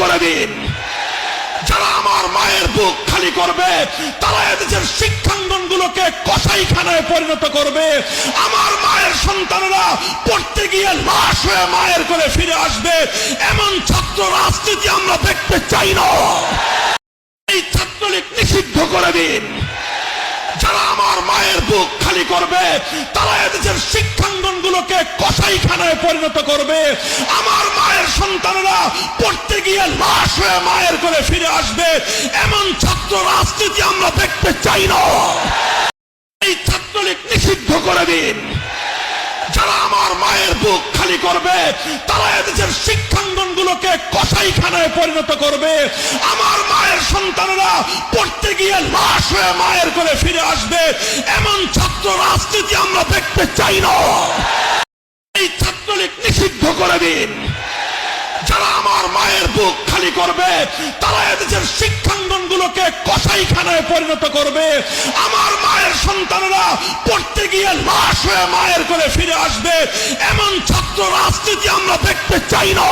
করে দিন। যারা আমার মায়ের বুক খালি করবে, তারা এদেশের শিক্ষাঙ্গনগুলোকে কসাইখানায় পরিণত করবে। আমার মায়ের সন্তানেরা পড়তে গিয়ে লাশ হয়ে মায়ের করে ফিরে আসবে। এমন ছাত্র রাজনীতি আমরা দেখতে চাই না। এই ছাত্রলীগ নিষিদ্ধ করে দিন। যারা আমার মায়ের বুক খালি করবে, তারা এদেশের শিক্ষাঙ্গনগুলোকে কসাইখানায় পরিণত করবে। আমার মায়ের সন্তানরা পড়তে গিয়ে লাশ হয়ে মায়ের করে ফিরে আসবে। এমন ছাত্র রাজনীতি আমরা দেখতে চাই না। এই ছাত্রলীগ নিষিদ্ধ করে দিন। যারা আমার মায়ের বুক খালি করবে, তারা এদেশের শিক্ষাঙ্গনগুলোকে কসাইখানায় পরিণত করবে। আমার মায়ের সন্তানেরা পড়তে গিয়ে লাশ হয়ে মায়ের করে ফিরে আসবে। এমন ছাত্র রাজনীতি আমরা দেখতে চাই না। এই ছাত্রলীগ নিষিদ্ধ করে দিন। যারা আমার মায়ের বুক খালি করবে, তারা এদেশের শিক্ষাঙ্গন গুলোকে কসাইখানায় পরিণত করবে। আমার মায়ের সন্তানরা পড়তে গিয়ে লাশ হয়ে মায়ের করে ফিরে আসবে। এমন ছাত্র রাজনীতি আমরা দেখতে চাই না।